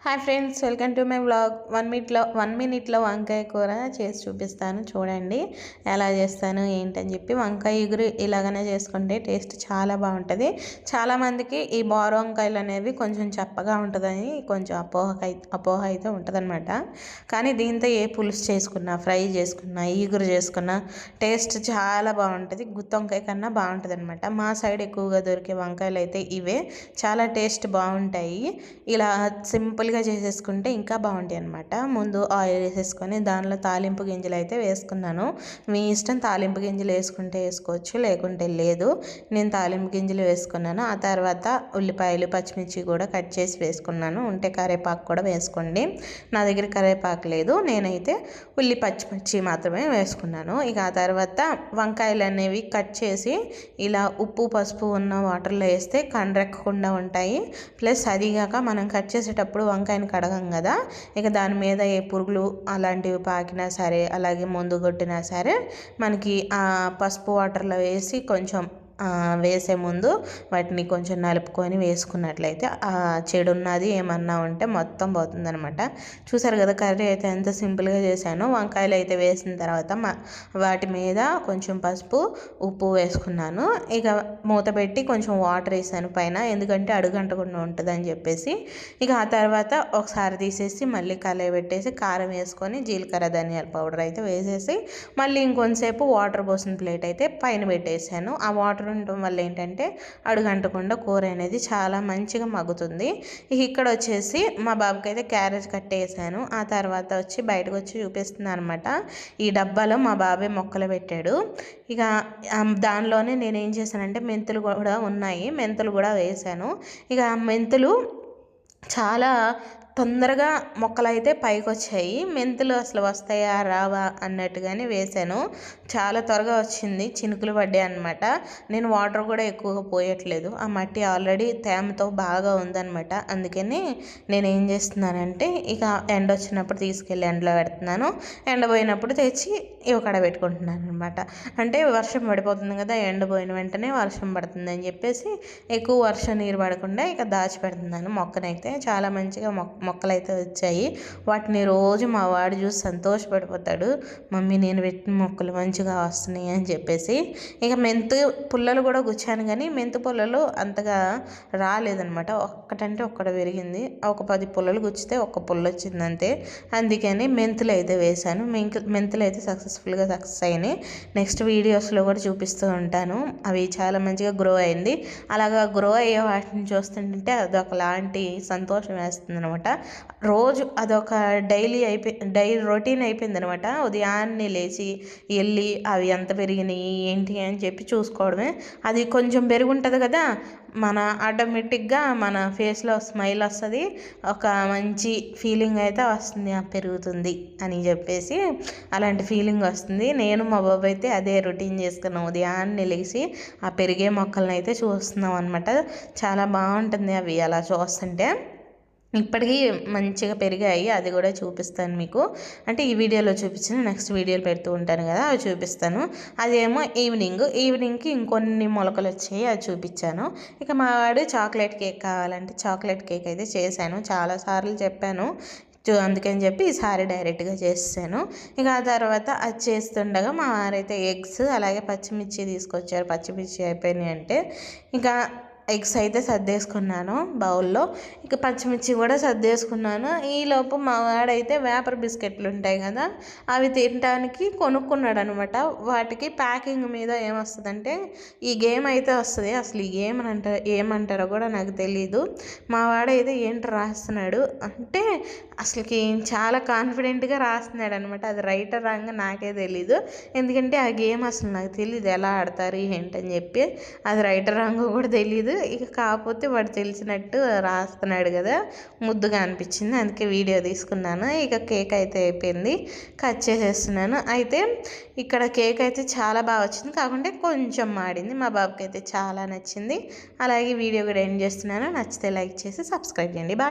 Hi friends welcome to my vlog. One మినిట్లో one మినిట్లో వంకాయ కూర చేసి చూపిస్తాను. చూడండి ఎలా చేస్తాను ఏంటని చెప్పి. వంకాయ ఎగురు ఇలాగనే చేసుకుంటే టేస్ట్ చాలా బాగుంటుంది. చాలామందికి ఈ బారు వంకాయలు అనేవి కొంచెం చప్పగా ఉంటుందని కొంచెం అపోహ అపోహ అయితే ఉంటుందన్నమాట. కానీ దీంతో ఏ పులుసు చేసుకున్నా ఫ్రై చేసుకున్నా ఈగురు చేసుకున్నా టేస్ట్ చాలా బాగుంటుంది. గుత్తి వంకాయ కన్నా బాగుంటుంది అనమాట మా సైడ్ ఎక్కువగా దొరికే వంకాయలు అయితే ఇవే. చాలా టేస్ట్ బాగుంటాయి. ఇలా సింపుల్ సింపుల్గా చేసేసుకుంటే ఇంకా బాగుంటాయి అనమాట ముందు ఆయిల్ వేసేసుకొని దానిలో తాలింపు గింజలు అయితే వేసుకున్నాను. మీ ఇష్టం తాలింపు గింజలు వేసుకుంటే వేసుకోవచ్చు లేకుంటే లేదు. నేను తాలింపు గింజలు వేసుకున్నాను. ఆ తర్వాత ఉల్లిపాయలు పచ్చిమిర్చి కూడా కట్ చేసి వేసుకున్నాను. ఉంటే కరేపాకు కూడా వేసుకోండి. నా దగ్గర కరేపాకు లేదు. నేనైతే ఉల్లి పచ్చిమిర్చి మాత్రమే వేసుకున్నాను. ఇక ఆ తర్వాత వంకాయలు అనేవి కట్ చేసి ఇలా ఉప్పు పసుపు ఉన్న వాటర్లో వేస్తే కండ్రెక్కకుండా ఉంటాయి. ప్లస్ అదిగాక మనం కట్ చేసేటప్పుడు వంకాయని కడగం కదా. ఇక దాని మీద ఏ పురుగులు అలాంటివి పాకినా సరే అలాగే మందు కొట్టినా సరే మనకి ఆ పసుపు వాటర్లో వేసి కొంచెం వేసే ముందు వాటిని కొంచెం నలుపుకొని వేసుకున్నట్లయితే ఆ చెడు ఉన్నది ఏమన్నా ఉంటే మొత్తం పోతుంది అనమాట చూసారు కదా కర్రీ అయితే ఎంత సింపుల్గా చేశాను. వంకాయలు అయితే వేసిన తర్వాత వాటి మీద కొంచెం పసుపు ఉప్పు వేసుకున్నాను. ఇక మూత పెట్టి కొంచెం వాటర్ వేసాను పైన ఎందుకంటే అడుగంటకుండా ఉంటుందని చెప్పేసి. ఇక ఆ తర్వాత ఒకసారి తీసేసి మళ్ళీ కలయి పెట్టేసి కారం వేసుకొని జీలకర్ర ధనియాల పౌడర్ అయితే వేసేసి మళ్ళీ ఇంకొంతసేపు వాటర్ పోసిన ప్లేట్ అయితే పైన పెట్టేసాను. ఆ వాటర్ వాటర్ ఉండటం వల్ల ఏంటంటే అడుగంటకుండా కూర అనేది చాలా మంచిగా మగ్గుతుంది. ఇక్కడ వచ్చేసి మా బాబుకి అయితే క్యారేజ్ కట్టేసాను. ఆ తర్వాత వచ్చి బయటకు వచ్చి చూపిస్తున్నాను అనమాట ఈ డబ్బాలో మా బాబే మొక్కలు పెట్టాడు. ఇక దానిలోనే నేను ఏం చేశానంటే మెంతులు కూడా ఉన్నాయి. మెంతులు కూడా వేసాను. ఇక మెంతులు చాలా తొందరగా మొక్కలు అయితే పైకి వచ్చాయి మెంతులు అసలు వస్తాయా? రావా? అన్నట్టుగానే వేసాను చాలా త్వరగా వచ్చింది. చినుకులు పడ్డాయి అనమాట నేను వాటర్ కూడా ఎక్కువగా పోయట్లేదు. ఆ మట్టి ఆల్రెడీ తేమతో బాగా ఉందన్నమాట. అందుకని నేను ఏం చేస్తున్నానంటే ఇక ఎండ వచ్చినప్పుడు తీసుకెళ్ళి ఎండలో పెడుతున్నాను. ఎండ పోయినప్పుడు తెచ్చి ఇవకడ పెట్టుకుంటున్నాను అనమాట అంటే వర్షం పడిపోతుంది కదా ఎండ పోయిన వెంటనే వర్షం పడుతుంది అని చెప్పేసి ఎక్కువ వర్షం నీరు పడకుండా ఇక దాచి పెడుతున్నాను మొక్కనైతే చాలా మంచిగా మొక్క మొక్కలు అయితే వచ్చాయి. వాటిని రోజు మా వాడు చూసి సంతోషపడిపోతాడు. మమ్మీ నేను పెట్టిన మొక్కలు మంచిగా వస్తున్నాయి అని చెప్పేసి. ఇక మెంతు పుల్లలు కూడా గుచ్చాను కానీ మెంతు పుల్లలు అంతగా రాలేదనమాట ఒక్కటంటే ఒక్కడ పెరిగింది. ఒక పది పుల్లలు గుచ్చితే ఒక్క పుల్ల వచ్చింది అంతే. అందుకని మెంతులు అయితే వేశాను. మెంతులు అయితే సక్సెస్ఫుల్గా సక్సెస్ అయినాయి. నెక్స్ట్ వీడియోస్లో కూడా చూపిస్తూ ఉంటాను. అవి చాలా మంచిగా గ్రో అయింది. అలాగా గ్రో అయ్యే వాటిని చూస్తుంటే అదొకలాంటి సంతోషం వేస్తుంది అనమాట రోజు అదొక డైలీ అయిపోయి డైలీ రొటీన్ అయిపోయింది అనమాట ఉదయాన్నే లేచి వెళ్ళి అవి ఎంత పెరిగినాయి ఏంటి అని చెప్పి చూసుకోవడమే. అది కొంచెం పెరిగి ఉంటుంది కదా మన ఆటోమేటిక్గా మన ఫేస్లో స్మైల్ వస్తుంది ఒక మంచి ఫీలింగ్ అయితే వస్తుంది పెరుగుతుంది అని చెప్పేసి అలాంటి ఫీలింగ్ వస్తుంది. నేను మా బాబు అయితే అదే రొటీన్ చేసుకున్నాం. ఉదయాన్నే లేచి ఆ పెరిగే మొక్కలను అయితే చూస్తున్నాం అనమాట చాలా బాగుంటుంది అవి అలా చూస్తుంటే. ఇప్పటికీ మంచిగా పెరిగాయి అది కూడా చూపిస్తాను మీకు. అంటే ఈ వీడియోలో చూపించిన నెక్స్ట్ వీడియోలు పెడుతూ ఉంటాను కదా అవి చూపిస్తాను. అదేమో ఈవినింగ్ ఈవినింగ్కి ఇంకొన్ని మొలకలు వచ్చాయి అది చూపించాను. ఇక మా వాడు చాక్లెట్ కేక్ కావాలంటే చాక్లెట్ కేక్ అయితే చేశాను. చాలాసార్లు చెప్పాను అందుకని చెప్పి ఈసారి డైరెక్ట్గా చేసాను ఇక ఆ తర్వాత అది చేస్తుండగా మా వారైతే ఎగ్స్ అలాగే పచ్చిమిర్చి తీసుకొచ్చారు. పచ్చిమిర్చి అయిపోయినాయి అంటే. ఇంకా ఎగ్స్ అయితే సర్దేసుకున్నాను బౌల్లో. ఇక పచ్చిమిర్చి కూడా సర్దేసుకున్నాను. ఈలోపు మా వాడైతే వేపర్ బిస్కెట్లు ఉంటాయి కదా అవి తినడానికి కొనుక్కున్నాడు అనమాట వాటికి ప్యాకింగ్ మీద ఏమొస్తుందంటే ఈ గేమ్ అయితే వస్తుంది. అసలు ఈ గేమ్ అని అంటారు ఏమంటారో కూడా నాకు తెలీదు. మా వాడైతే ఏంటి రాస్తున్నాడు అంటే అసలుకి చాలా కాన్ఫిడెంట్గా రాస్తున్నాడు అనమాట అది రైటర్ రాంగ్ నాకే తెలీదు. ఎందుకంటే ఆ గేమ్ అసలు నాకు తెలియదు ఎలా ఆడతారు ఏంటని చెప్పి. అది రైటర్ రాంగ్ కూడా తెలియదు ఇక కాకపోతే వాడు తెలిసినట్టు రాస్తున్నాడు కదా ముద్దుగా అనిపించింది. అందుకే వీడియో తీసుకున్నాను. ఇక కేక్ అయితే అయిపోయింది. కట్ చేసేస్తున్నాను. అయితే ఇక్కడ కేక్ అయితే చాలా బాగా వచ్చింది. కాకుంటే కొంచెం మాడింది. మా బాబుకి అయితే చాలా నచ్చింది. అలాగే వీడియో కూడా ఎండ్ చేస్తున్నాను. నచ్చితే లైక్ చేసి సబ్స్క్రైబ్ చేయండి. బాయ్